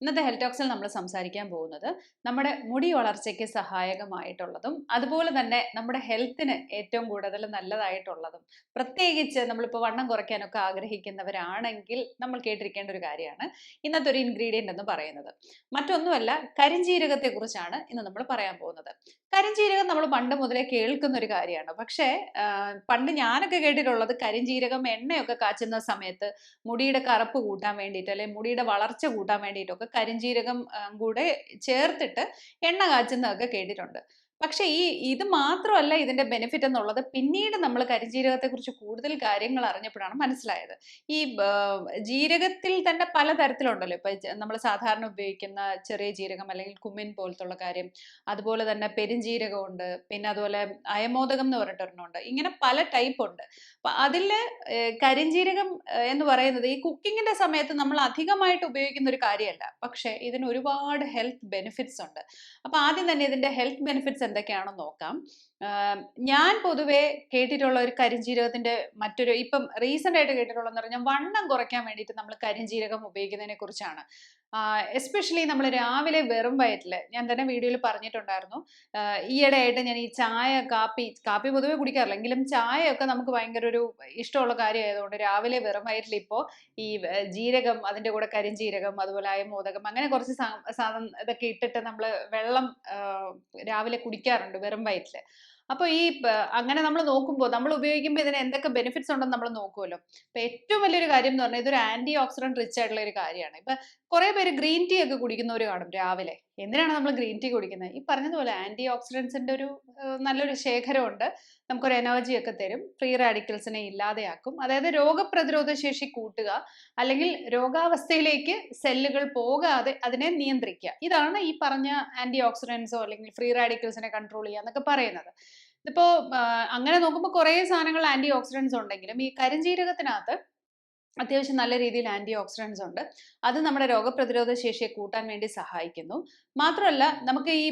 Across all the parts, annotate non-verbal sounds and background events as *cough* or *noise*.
ഇന്നത്തെ ഹെൽത്ത് ടോക്സിൽ നമ്മൾ സംസാരിക്കാൻ പോകുന്നത് നമ്മുടെ മുടി വളർച്ചയ്ക്ക് സഹായകമായിട്ടുള്ളതും അതുപോലെ തന്നെ നമ്മുടെ ഹെൽത്തിന് ഏറ്റവും കൂടുതൽ നല്ലതായിട്ടുള്ളതും. പ്രത്യേകിച്ച് നമ്മളിപ്പോൾ വണ്ണം കുറയ്ക്കാനൊക്കെ ആഗ്രഹിക്കുന്നവരാണെങ്കിൽ നമ്മൾ കേട്ടിരിക്കേണ്ട ഒരു കാര്യമാണ് ഇന്നത്തെ ഒരു ഇൻഗ്രീഡിയന്റ് എന്ന് പറയുന്നത്. മറ്റൊന്നുമല്ല കരിഞ്ജീരകത്തെക്കുറിച്ചാണ് ഇന്ന് നമ്മൾ പറയാൻ പോകുന്നത്. കരിഞ്ജീരകം നമ്മൾ പണ്ട് മുതലേ കേൾക്കുന്ന ഒരു കാര്യമാണ്. പക്ഷേ പണ്ട് ഞാനൊക്കെ കേട്ടിട്ടുള്ളത് കരിഞ്ജീരകം എണ്ണയൊക്കെ കാച്ചുന്ന സമയത്ത് മുടിയുടെ കറുപ്പ് കൂട്ടാൻ വേണ്ടിയിട്ട് അല്ലെങ്കിൽ മുടിയുടെ വളർച്ച കൂട്ടാൻ വേണ്ടിയിട്ടൊക്കെ കരിഞ്ജീരകം കൂടെ ചേർത്തിട്ട് എണ്ണ കാച്ചുന്നതൊക്കെ കേട്ടിട്ടുണ്ട്. പക്ഷെ ഈ ഇത് മാത്രമല്ല ഇതിന്റെ ബെനിഫിറ്റ് എന്നുള്ളത്. പിന്നീട് നമ്മൾ കരിജീരകത്തെ കുറിച്ച് കൂടുതൽ കാര്യങ്ങൾ അറിഞ്ഞപ്പോഴാണ് മനസ്സിലായത്. ഈ ജീരകത്തിൽ തന്നെ പല തരത്തിലുണ്ടല്ലോ ഇപ്പൊ നമ്മൾ സാധാരണ ഉപയോഗിക്കുന്ന ചെറിയ ജീരകം അല്ലെങ്കിൽ കുമ്മിൻ പോലത്തുള്ള കാര്യം. അതുപോലെ തന്നെ പെരുംജീരകമുണ്ട്. പിന്നെ അതുപോലെ അയമോദകം എന്ന് പറഞ്ഞിട്ടൊരെണ്ണമുണ്ട് ഇങ്ങനെ പല ടൈപ്പ് ഉണ്ട് അപ്പൊ അതിൽ കരിഞ്ജീരകം എന്ന് പറയുന്നത് ഈ കുക്കിങ്ങിന്റെ സമയത്ത് നമ്മൾ അധികമായിട്ട് ഉപയോഗിക്കുന്ന ഒരു കാര്യമല്ല. പക്ഷെ ഇതിന് ഒരുപാട് ഹെൽത്ത് ബെനിഫിറ്റ്സ് ഉണ്ട്. അപ്പൊ ആദ്യം തന്നെ ഇതിന്റെ ഹെൽത്ത് ബെനിഫിറ്റ്സ് എന്തൊക്കെയാണെന്ന് നോക്കാം. ഞാൻ പൊതുവെ കേട്ടിട്ടുള്ള ഒരു കരിഞ്ജീരകത്തിന്റെ മറ്റൊരു ഇപ്പം റീസെന്റ് ആയിട്ട് കേട്ടിട്ടുള്ളതെന്ന് പറഞ്ഞാൽ വണ്ണം കുറയ്ക്കാൻ വേണ്ടിയിട്ട് നമ്മൾ കരിഞ്ജീരകം ഉപയോഗിക്കുന്നതിനെ കുറിച്ചാണ്. എസ്പെഷ്യലി നമ്മൾ രാവിലെ വെറും വയറ്റിൽ ഞാൻ തന്നെ വീഡിയോയിൽ പറഞ്ഞിട്ടുണ്ടായിരുന്നു. ഈയിടെ ആയിട്ട് ഞാൻ ഈ ചായ കാപ്പി കാപ്പി പൊതുവെ കുടിക്കാറില്ല. എങ്കിലും ചായയൊക്കെ നമുക്ക് ഭയങ്കര ഒരു ഇഷ്ടമുള്ള കാര്യമായതുകൊണ്ട് രാവിലെ വെറും വയറ്റിൽ ഇപ്പോൾ ഈ ജീരകം അതിന്റെ കൂടെ കരിഞ്ജീരകം അതുപോലെ ആയ മോദകം അങ്ങനെ കുറച്ച് സാധനം ഇതൊക്കെ ഇട്ടിട്ട് നമ്മൾ വെള്ളം രാവിലെ കുടിക്കാറുണ്ട് വെറും വയറ്റിൽ അപ്പോൾ ഈ അങ്ങനെ നമ്മൾ നോക്കുമ്പോൾ നമ്മൾ ഉപയോഗിക്കുമ്പോൾ ഇതിന് എന്തൊക്കെ ബെനിഫിറ്റ്സ് ഉണ്ടെന്ന് നമ്മൾ നോക്കുമല്ലോ അപ്പോൾ ഏറ്റവും വലിയൊരു കാര്യം എന്ന് പറഞ്ഞാൽ ഇതൊരു ആന്റി ഓക്സിഡന്റ് റിച്ച് ആയിട്ടുള്ള ഒരു കാര്യമാണ്. ഇപ്പൊ കുറെ പേര് ഗ്രീൻ ടീ ഒക്കെ കുടിക്കുന്നവർ കാണും രാവിലെ. എന്തിനാണ് നമ്മൾ ഗ്രീൻ ടീ കുടിക്കുന്നത്? ഈ പറഞ്ഞതുപോലെ ആന്റി ഓക്സിഡൻസിന്റെ ഒരു നല്ലൊരു ശേഖരമുണ്ട്. നമുക്കൊരു എനർജി ഒക്കെ തരും. ഫ്രീ റാഡിക്കൽസിനെ ഇല്ലാതെയാക്കും. അതായത് രോഗപ്രതിരോധ ശേഷി കൂട്ടുക അല്ലെങ്കിൽ രോഗാവസ്ഥയിലേക്ക് സെല്ലുകൾ പോകാതെ അതിനെ നിയന്ത്രിക്കുക. ഇതാണ് ഈ പറഞ്ഞ ആന്റി ഓക്സിഡൻസോ അല്ലെങ്കിൽ ഫ്രീ റാഡിക്കൽസിനെ കൺട്രോൾ ചെയ്യുക എന്നൊക്കെ പറയുന്നത്. ഇപ്പോ അങ്ങനെ നോക്കുമ്പോൾ കുറേ സാധനങ്ങൾ ആന്റി ഓക്സിഡൻസ് ഉണ്ടെങ്കിലും ഈ കരിഞ്ജീരകത്തിനകത്ത് അത്യാവശ്യം നല്ല രീതിയിൽ ആന്റി ഓക്സിഡൻസ് ഉണ്ട്. അത് നമ്മുടെ രോഗപ്രതിരോധ ശേഷിയെ കൂട്ടാൻ വേണ്ടി സഹായിക്കുന്നു. മാത്രമല്ല നമുക്ക് ഈ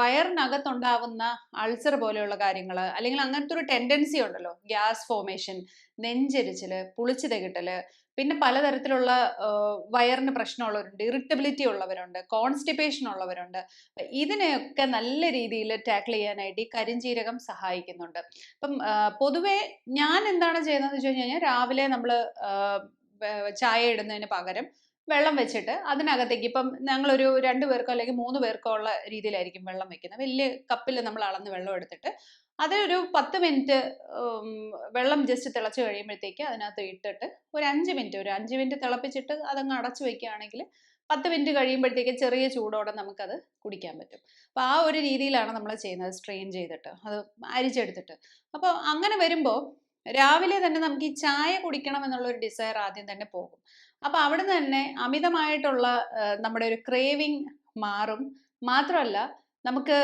വയറിനകത്തുണ്ടാവുന്ന അൾസർ പോലെയുള്ള കാര്യങ്ങൾ അല്ലെങ്കിൽ അങ്ങനത്തെ ഒരു ടെൻഡൻസി ഉണ്ടല്ലോ. ഗ്യാസ് ഫോമേഷൻ നെഞ്ചെരിച്ചിൽ പുളിച്ചു കിട്ടൽ പിന്നെ പലതരത്തിലുള്ള വയറിന് പ്രശ്നമുള്ളവരുണ്ട് ഇറിറ്റബിലിറ്റി ഉള്ളവരുണ്ട് കോൺസ്റ്റിപ്പേഷൻ ഉള്ളവരുണ്ട്. ഇതിനെയൊക്കെ നല്ല രീതിയിൽ ടാക്കിൾ ചെയ്യാനായിട്ട് ഈ കരിഞ്ജീരകം സഹായിക്കുന്നുണ്ട്. അപ്പം പൊതുവേ ഞാൻ എന്താണ് ചെയ്യുന്നതെന്ന് വെച്ച് കഴിഞ്ഞാൽ രാവിലെ നമ്മൾ ചായ ഇടുന്നതിന് പകരം വെള്ളം വെച്ചിട്ട് അതിനകത്തേക്ക് ഇപ്പം ഞങ്ങളൊരു രണ്ട് പേർക്കോ അല്ലെങ്കിൽ മൂന്ന് പേർക്കോ ഉള്ള രീതിയിലായിരിക്കും വെള്ളം വെക്കുന്നത്. വലിയ കപ്പിൽ നമ്മൾ അളന്ന് വെള്ളം എടുത്തിട്ട് അതൊരു പത്ത് മിനിറ്റ് വെള്ളം ജസ്റ്റ് തിളച്ച് കഴിയുമ്പോഴത്തേക്ക് അതിനകത്ത് ഇട്ടിട്ട് ഒരു അഞ്ച് മിനിറ്റ് ഒരു അഞ്ച് മിനിറ്റ് തിളപ്പിച്ചിട്ട് അതങ്ങ് അടച്ചു വെക്കുകയാണെങ്കിൽ പത്ത് മിനിറ്റ് കഴിയുമ്പോഴത്തേക്ക് ചെറിയ ചൂടോടെ നമുക്കത് കുടിക്കാൻ പറ്റും. അപ്പോൾ ആ ഒരു രീതിയിലാണ് നമ്മൾ ചെയ്യുന്നത് സ്ട്രെയിൻ ചെയ്തിട്ട് അത് അരിച്ചെടുത്തിട്ട്. അപ്പോൾ അങ്ങനെ വരുമ്പോൾ രാവിലെ തന്നെ നമുക്ക് ഈ ചായ കുടിക്കണം എന്നുള്ള ഒരു ഡിസയർ ആദ്യം തന്നെ പോകും. അപ്പോൾ അവിടെ തന്നെ അമിതമായിട്ടുള്ള നമ്മുടെ ഒരു ക്രേവിങ് മാറും. മാത്രമല്ല നമുക്ക്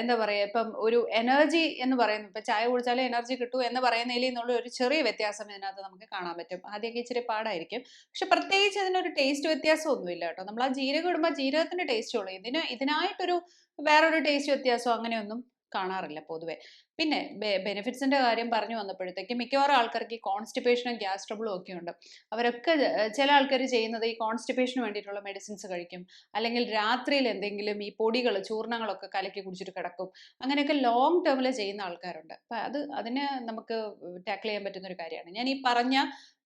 എന്താ പറയുക ഇപ്പം ഒരു എനർജി എന്ന് പറയുന്നത് ഇപ്പം ചായ കുടിച്ചാലേ എനർജി കിട്ടൂ എന്ന് പറയുന്നതിൽ നിന്നുള്ള ഒരു ചെറിയ വ്യത്യാസം ഇതിനകത്ത് നമുക്ക് കാണാൻ പറ്റും. ആദ്യമൊക്കെ ഇച്ചിരി പാടായിരിക്കും. പക്ഷെ പ്രത്യേകിച്ച് അതിനൊരു ടേസ്റ്റ് വ്യത്യാസമൊന്നുമില്ല കേട്ടോ. നമ്മൾ ആ ജീരകം ഇടുമ്പോൾ ജീരകത്തിന്റെ ടേസ്റ്റ് ഉള്ളൂ. ഇതിന് ഇതിനായിട്ടൊരു വേറൊരു ടേസ്റ്റ് വ്യത്യാസം അങ്ങനെയൊന്നും കാണാറില്ല പൊതുവെ. പിന്നെ ബെനിഫിറ്റ്സിന്റെ കാര്യം പറഞ്ഞു വന്നപ്പോഴത്തേക്ക് മിക്കവാറും ആൾക്കാർക്ക് ഈ കോൺസ്റ്റിപ്പേഷനും ഗ്യാസ് ട്രബിളും ഒക്കെ ഉണ്ട്. അവരൊക്കെ ചില ആൾക്കാർ ചെയ്യുന്നത് ഈ കോൺസ്റ്റിപ്പേഷന് വേണ്ടിയിട്ടുള്ള മെഡിസിൻസ് കഴിക്കും. അല്ലെങ്കിൽ രാത്രിയിൽ എന്തെങ്കിലും ഈ പൊടികൾ ചൂർണങ്ങളൊക്കെ കലക്കി കുടിച്ചിട്ട് കിടക്കും. അങ്ങനെയൊക്കെ ലോങ് ടേമിൽ ചെയ്യുന്ന ആൾക്കാരുണ്ട്. അപ്പം അത് അതിന് നമുക്ക് ടാക്കിൾ ചെയ്യാൻ പറ്റുന്ന ഒരു കാര്യമാണ്. ഞാൻ ഈ പറഞ്ഞ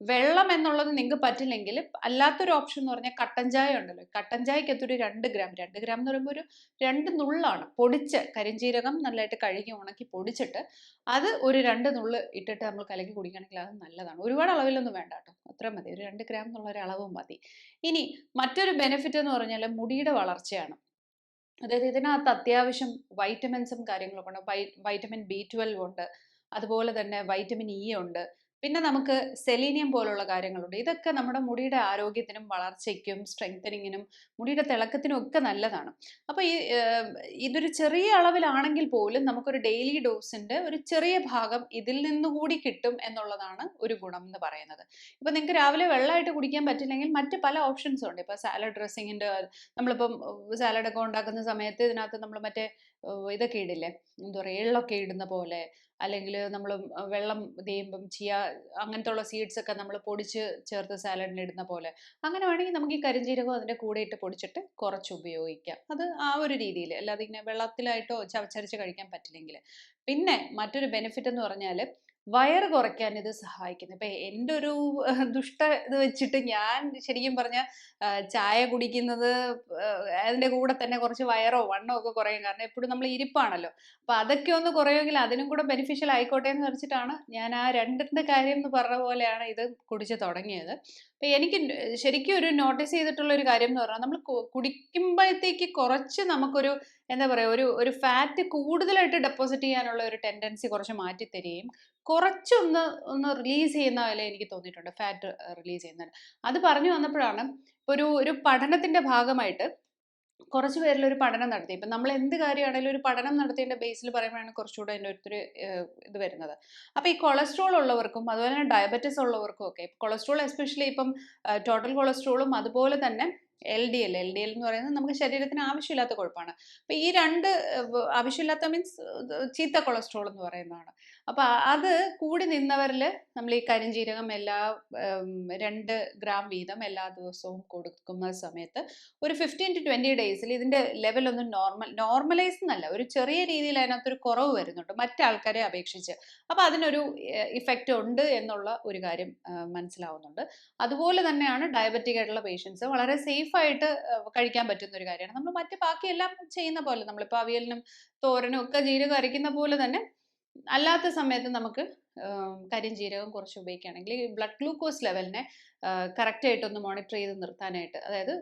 വെള്ളം എന്നുള്ളത് നിങ്ങൾക്ക് പറ്റില്ലെങ്കിൽ അല്ലാത്തൊരു ഓപ്ഷൻ എന്ന് പറഞ്ഞാൽ കട്ടൻ ചായ ഉണ്ടല്ലോ. കട്ടൻ ചായക്കകത്ത് ഒരു രണ്ട് ഗ്രാം. രണ്ട് ഗ്രാം എന്ന് പറയുമ്പോൾ ഒരു രണ്ട് നുള്ളാണ്. പൊടിച്ച് കരിഞ്ചീരകം നല്ലതായിട്ട് കഴുകി ഉണക്കി പൊടിച്ചിട്ട് അത് ഒരു രണ്ട് നുള്ള് ഇട്ടിട്ട് നമ്മൾ കലക്കി കുടിക്കുകയാണെങ്കിൽ അത് നല്ലതാണ്. ഒരുപാട് അളവിലൊന്നും വേണ്ട കേട്ടോ. അത്ര മതി. ഒരു രണ്ട് ഗ്രാം എന്നുള്ള ഒരു അളവും മതി. ഇനി മറ്റൊരു ബെനിഫിറ്റ് എന്ന് പറഞ്ഞാൽ മുടിയുടെ വളർച്ചയാണ്. അതായത് ഇതിനകത്ത് അത്യാവശ്യം വൈറ്റമിൻസും കാര്യങ്ങളൊക്കെ ഉണ്ട്. വൈറ്റമിൻ ബി ട്വൽവ് ഉണ്ട്. അതുപോലെ തന്നെ വൈറ്റമിൻ ഇ ഉണ്ട്. പിന്നെ നമുക്ക് സെലീനിയം പോലുള്ള കാര്യങ്ങളുണ്ട്. ഇതൊക്കെ നമ്മുടെ മുടിയുടെ ആരോഗ്യത്തിനും വളർച്ചയ്ക്കും സ്ട്രെങ്തനിങ്ങിനും മുടിയുടെ തിളക്കത്തിനും ഒക്കെ നല്ലതാണ്. അപ്പോൾ ഈ ഇതൊരു ചെറിയ അളവിലാണെങ്കിൽ പോലും നമുക്കൊരു ഡെയിലി ഡോസിന്റെ ഒരു ചെറിയ ഭാഗം ഇതിൽ നിന്നുകൂടി കിട്ടും എന്നുള്ളതാണ് ഒരു ഗുണം എന്ന് പറയുന്നത്. ഇപ്പൊ നിങ്ങൾക്ക് രാവിലെ വെള്ളമായിട്ട് കുടിക്കാൻ പറ്റില്ലെങ്കിൽ മറ്റ് പല ഓപ്ഷൻസ് ഉണ്ട്. ഇപ്പൊ സാലഡ് ഡ്രസ്സിങ്ങിന്റെ നമ്മളിപ്പം സാലഡ് ഒക്കെ ഉണ്ടാക്കുന്ന സമയത്ത് ഇതിനകത്ത് നമ്മൾ മറ്റേ ഇതൊക്കെ ഇടില്ലേ? എന്താ പറയുക എള്ളൊക്കെ ഇടുന്ന പോലെ അല്ലെങ്കിൽ നമ്മൾ വെള്ളം ചെയ്യുമ്പം ചിയ അങ്ങനത്തെ ഉള്ള സീഡ്സ് ഒക്കെ നമ്മൾ പൊടിച്ച് ചേർത്ത് സാലഡിന് ഇടുന്ന പോലെ. അങ്ങനെ വേണമെങ്കിൽ നമുക്ക് ഈ കരിഞ്ജീരകം അതിന്റെ കൂടെ ഇട്ട് പൊടിച്ചിട്ട് കുറച്ച് ഉപയോഗിക്കാം. അത് ആ ഒരു രീതിയിൽ അല്ലാതെ ഇങ്ങനെ വെള്ളത്തിലായിട്ടോ ചവച്ചരച്ച് കഴിക്കാൻ പറ്റില്ലെങ്കിൽ പിന്നെ മറ്റൊരു ബെനിഫിറ്റ് എന്ന് പറഞ്ഞാൽ വയറ് കുറയ്ക്കാൻ ഇത് സഹായിക്കുന്നു. ഇപ്പം എന്റെ ഒരു *laughs* ദുഷ്ട ഇത് വെച്ചിട്ട് ഞാൻ ശരിക്കും പറഞ്ഞ ചായ കുടിക്കുന്നത് അതിന്റെ കൂടെ തന്നെ കുറച്ച് വയറോ വണ്ണോ ഒക്കെ കുറയും. കാരണം എപ്പോഴും നമ്മൾ ഇരിപ്പാണല്ലോ. അപ്പം അതൊക്കെ ഒന്ന് കുറയുമെങ്കിൽ അതിനും കൂടെ ബെനിഫിഷ്യൽ ആയിക്കോട്ടെ എന്ന് വെച്ചിട്ടാണ് ഞാൻ ആ രണ്ടിന്റെ കാര്യം എന്ന് പറഞ്ഞ പോലെയാണ് ഇത് കുടിച്ച് തുടങ്ങിയത്. അപ്പം എനിക്ക് ശരിക്കും ഒരു നോട്ടീസ് ചെയ്തിട്ടുള്ള ഒരു കാര്യം എന്ന് പറഞ്ഞാൽ നമ്മൾ കുടിക്കുമ്പോഴത്തേക്ക് കുറച്ച് നമുക്കൊരു എന്താ പറയുക ഒരു ഒരു ഫാറ്റ് കൂടുതലായിട്ട് ഡെപ്പോസിറ്റ് ചെയ്യാനുള്ള ഒരു ടെൻഡൻസി കുറച്ച് മാറ്റി തരികയും കുറച്ചൊന്ന് ഒന്ന് റിലീസ് ചെയ്യുന്ന പോലെ എനിക്ക് തോന്നിയിട്ടുണ്ട് ഫാറ്റ് റിലീസ് ചെയ്യുന്നത് അത് പറഞ്ഞു വന്നപ്പോഴാണ് ഒരു ഒരു പഠനത്തിന്റെ ഭാഗമായിട്ട് കുറച്ച് പേരിൽ ഒരു പഠനം നടത്തി. ഇപ്പം നമ്മൾ എന്ത് കാര്യമാണെങ്കിലും ഒരു പഠനം നടത്തിയതിന്റെ ബേസിൽ പറയുമ്പോഴാണ് കുറച്ചുകൂടെ അതിന്റെ ഒരു ഇത് വരുന്നത്. അപ്പോൾ ഈ കൊളസ്ട്രോൾ ഉള്ളവർക്കും അതുപോലെ തന്നെ ഡയബറ്റിസ് ഉള്ളവർക്കും ഒക്കെ കൊളസ്ട്രോൾ എസ്പെഷ്യലി ഇപ്പം ടോട്ടൽ കൊളസ്ട്രോളും അതുപോലെ തന്നെ L D L L D L എന്ന് പറയുന്നത് നമുക്ക് ശരീരത്തിന് ആവശ്യമില്ലാത്ത കൊഴുപ്പാണ്. അപ്പൊ ഈ രണ്ട് ആവശ്യമില്ലാത്ത മീൻസ് ചീത്ത കൊളസ്ട്രോൾ എന്ന് പറയുന്നതാണ്. അപ്പൊ അത് കൂടി നിന്നവരിൽ നമ്മൾ ഈ കരിഞ്ജീരകം എല്ലാ രണ്ട് ഗ്രാം വീതം എല്ലാ ദിവസവും കൊടുക്കുന്ന സമയത്ത് ഒരു ഫിഫ്റ്റീൻ ടു ട്വന്റി ഡേയ്സിൽ ഇതിന്റെ ലെവൽ ഒന്ന് നോർമൽ നോർമലൈസ് എന്നല്ല ഒരു ചെറിയ രീതിയിൽ അതിനകത്തൊരു കുറവ് വരുന്നുണ്ട് മറ്റാൾക്കാരെ അപേക്ഷിച്ച്. അപ്പൊ അതിനൊരു ഇഫക്റ്റ് ഉണ്ട് എന്നുള്ള ഒരു കാര്യം മനസ്സിലാവുന്നുണ്ട്. അതുപോലെ തന്നെയാണ് ഡയബറ്റിക് ആയിട്ടുള്ള പേഷ്യൻസ് വളരെ സേഫ് ആയിട്ട് കഴിക്കാൻ പറ്റുന്ന ഒരു കാര്യമാണ്. നമ്മൾ മറ്റ് ബാക്കിയെല്ലാം ചെയ്യുന്ന പോലെ നമ്മളിപ്പോൾ അവിയലിനും തോരനും ഒക്കെ ജീരകം അരയ്ക്കുന്ന പോലെ തന്നെ അല്ലാത്ത സമയത്ത് നമുക്ക് കരിഞ്ജീരകം കുറച്ച് ഉപയോഗിക്കുകയാണെങ്കിൽ ഈ ബ്ലഡ് ഗ്ലൂക്കോസ് ലെവലിനെ കറക്റ്റായിട്ടൊന്ന് മോണിറ്റർ ചെയ്ത് നിർത്താനായിട്ട് അതായത്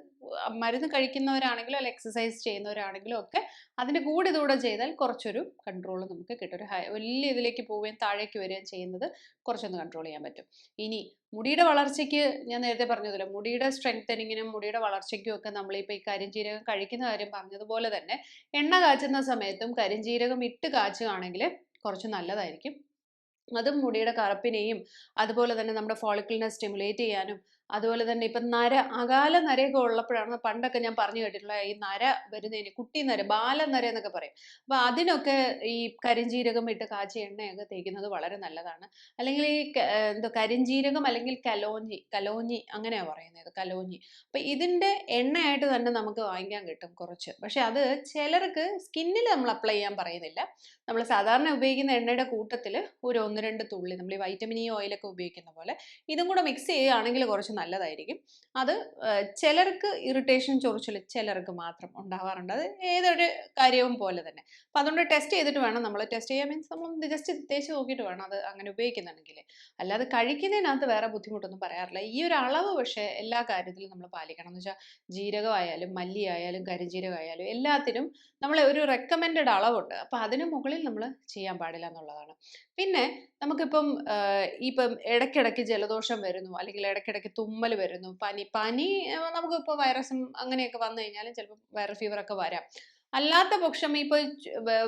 മരുന്ന് കഴിക്കുന്നവരാണെങ്കിലും അല്ലെങ്കിൽ എക്സസൈസ് ചെയ്യുന്നവരാണെങ്കിലും ഒക്കെ അതിന്റെ കൂടെ ഇതുകൂടെ ചെയ്താൽ കുറച്ചൊരു കൺട്രോൾ നമുക്ക് കിട്ടും. ഒരു ഹൈ വലിയ ഇതിലേക്ക് പോവുകയും താഴേക്ക് വരികയും ചെയ്യുന്നത് കുറച്ചൊന്ന് കൺട്രോൾ ചെയ്യാൻ പറ്റും. ഇനി മുടിയുടെ വളർച്ചയ്ക്ക് ഞാൻ നേരത്തെ പറഞ്ഞതല്ലോ മുടിയുടെ സ്ട്രെങ്തനിങ്ങിനും മുടിയുടെ വളർച്ചയ്ക്കും ഒക്കെ നമ്മളിപ്പോൾ ഈ കരിഞ്ജീരകം കഴിക്കുന്ന കാര്യം പറഞ്ഞതുപോലെ തന്നെ എണ്ണ കാച്ചുന്ന സമയത്തും കരിഞ്ജീരകം ഇട്ട് കാച്ചുകയാണെങ്കിൽ കുറച്ച് നല്ലതായിരിക്കും. അതും മുടിയുടെ കറുപ്പിനെയും അതുപോലെ തന്നെ നമ്മുടെ ഫോളിക്കിളിനെ സ്റ്റിമുലേറ്റ് ചെയ്യാനും അതുപോലെ തന്നെ ഇപ്പം നര അകാല നരയൊക്കെ ഉള്ളപ്പോഴാണ് പണ്ടൊക്കെ ഞാൻ പറഞ്ഞു കേട്ടിട്ടുള്ള ഈ നര വരുന്നതിന് കുട്ടി നര ബാല നര എന്നൊക്കെ പറയും. അപ്പം അതിനൊക്കെ ഈ കരിഞ്ജീരകം ഇട്ട് കാച്ചിയ എണ്ണയൊക്കെ തേക്കുന്നത് വളരെ നല്ലതാണ്. അല്ലെങ്കിൽ ഈ എന്തോ കരിഞ്ജീരകം അല്ലെങ്കിൽ കലോഞ്ഞി കലോഞ്ഞി അങ്ങനെയാണ് പറയുന്നത് കലോഞ്ഞി. അപ്പം ഇതിന്റെ എണ്ണയായിട്ട് തന്നെ നമുക്ക് വാങ്ങിക്കാൻ കിട്ടും കുറച്ച്. പക്ഷെ അത് ചിലർക്ക് സ്കിന്നിൽ നമ്മൾ അപ്ലൈ ചെയ്യാൻ പറയുന്നില്ല. നമ്മൾ സാധാരണ ഉപയോഗിക്കുന്ന എണ്ണയുടെ കൂട്ടത്തിൽ ഒരു ഒന്ന് രണ്ട് തുള്ളി നമ്മൾ ഈ വൈറ്റമിൻ ഇ ഓയിലൊക്കെ ഉപയോഗിക്കുന്ന പോലെ ഇതും കൂടെ മിക്സ് ചെയ്യുകയാണെങ്കിൽ കുറച്ച് നല്ലതായിരിക്കും. അത് ചിലർക്ക് ഇറിറ്റേഷൻ ചൊറിച്ചിൽ ചിലർക്ക് മാത്രം ഉണ്ടാവാറുണ്ട്. അത് ഏതൊരു കാര്യവും പോലെ തന്നെ. അപ്പം അതുകൊണ്ട് ടെസ്റ്റ് ചെയ്തിട്ട് വേണം നമ്മൾ ടെസ്റ്റ് ചെയ്യാൻ മീൻസ് നമ്മൾ ജസ്റ്റ് തേച്ച് നോക്കിയിട്ട് വേണം അത് അങ്ങനെ ഉപയോഗിക്കുന്നുണ്ടെങ്കിൽ. അല്ലാതെ കഴിക്കുന്നതിനകത്ത് വേറെ ബുദ്ധിമുട്ടൊന്നും പറയാറില്ല. ഈ ഒരു അളവ് പക്ഷേ എല്ലാ കാര്യത്തിലും നമ്മൾ പാലിക്കണം. എന്ന് വെച്ചാൽ ജീരകമായാലും മല്ലി ആയാലും കരിഞ്ജീരകമായാലും എല്ലാത്തിനും നമ്മൾ ഒരു റെക്കമെൻഡഡ് അളവുണ്ട്. അപ്പോൾ അതിന് മുകളിൽ നമ്മൾ ചെയ്യാൻ പാടില്ല എന്നുള്ളതാണ്. പിന്നെ നമുക്കിപ്പം ഇപ്പം ഇടയ്ക്കിടയ്ക്ക് ജലദോഷം വരുന്നു അല്ലെങ്കിൽ ഇടയ്ക്കിടയ്ക്ക് തുമ്മൽ വരുന്നു പനി പനി നമുക്കിപ്പോൾ വൈറസും അങ്ങനെയൊക്കെ വന്നു കഴിഞ്ഞാൽ ചിലപ്പോൾ വൈറൽ ഒക്കെ വരാം. അല്ലാത്ത പക്ഷം ഇപ്പോൾ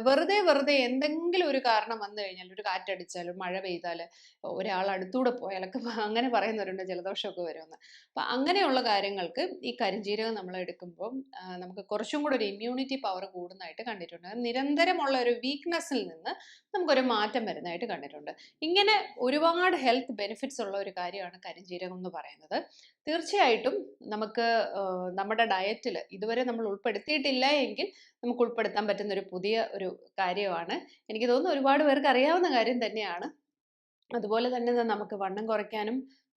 വെറുതെ വെറുതെ എന്തെങ്കിലും ഒരു കാരണം വന്നു കഴിഞ്ഞാൽ ഒരു കാറ്റടിച്ചാൽ മഴ പെയ്താൽ ഒരാൾ അടുത്തൂടെ പോയാലൊക്കെ അങ്ങനെ പറയുന്നവരുണ്ട് ജലദോഷമൊക്കെ വരുമെന്ന്. അപ്പം അങ്ങനെയുള്ള കാര്യങ്ങൾക്ക് ഈ കരിഞ്ജീരകം നമ്മൾ എടുക്കുമ്പോൾ നമുക്ക് കുറച്ചും കൂടെ ഒരു ഇമ്മ്യൂണിറ്റി പവർ കൂടുന്നതായിട്ട് കണ്ടിട്ടുണ്ട്. നിരന്തരമുള്ള ഒരു വീക്ക്നെസ്സിൽ നിന്ന് നമുക്കൊരു മാറ്റം വരുന്നതായിട്ട് കണ്ടിട്ടുണ്ട്. ഇങ്ങനെ ഒരുപാട് ഹെൽത്ത് ബെനിഫിറ്റ്സ് ഉള്ള ഒരു കാര്യമാണ് കരിഞ്ജീരകം എന്ന് പറയുന്നത്. തീർച്ചയായിട്ടും നമുക്ക് നമ്മുടെ ഡയറ്റിൽ ഇതുവരെ നമ്മൾ ഉൾപ്പെടുത്തിയിട്ടില്ല എങ്കിൽ നമുക്ക് ഉൾപ്പെടുത്താൻ പറ്റുന്ന ഒരു പുതിയ ഒരു കാര്യമാണ്. എനിക്ക് തോന്നുന്നു ഒരുപാട് പേർക്ക് അറിയാവുന്ന കാര്യം തന്നെയാണ്. അതുപോലെ തന്നെ നമുക്ക് വണ്ണം കുറയ്ക്കാനും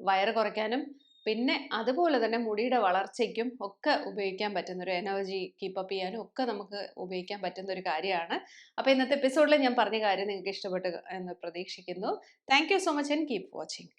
വയറ് കുറയ്ക്കാനും പിന്നെ അതുപോലെ തന്നെ മുടിയുടെ വളർച്ചയ്ക്കും ഒക്കെ ഉപയോഗിക്കാൻ പറ്റുന്ന ഒരു എനർജി കീപ്പപ്പ് ചെയ്യാനും ഒക്കെ നമുക്ക് ഉപയോഗിക്കാൻ പറ്റുന്ന ഒരു കാര്യമാണ്. അപ്പോൾ ഇന്നത്തെ എപ്പിസോഡിൽ ഞാൻ പറഞ്ഞ കാര്യം നിങ്ങൾക്ക് ഇഷ്ടപ്പെട്ടു എന്ന് പ്രതീക്ഷിക്കുന്നു. Thank so much and keep watching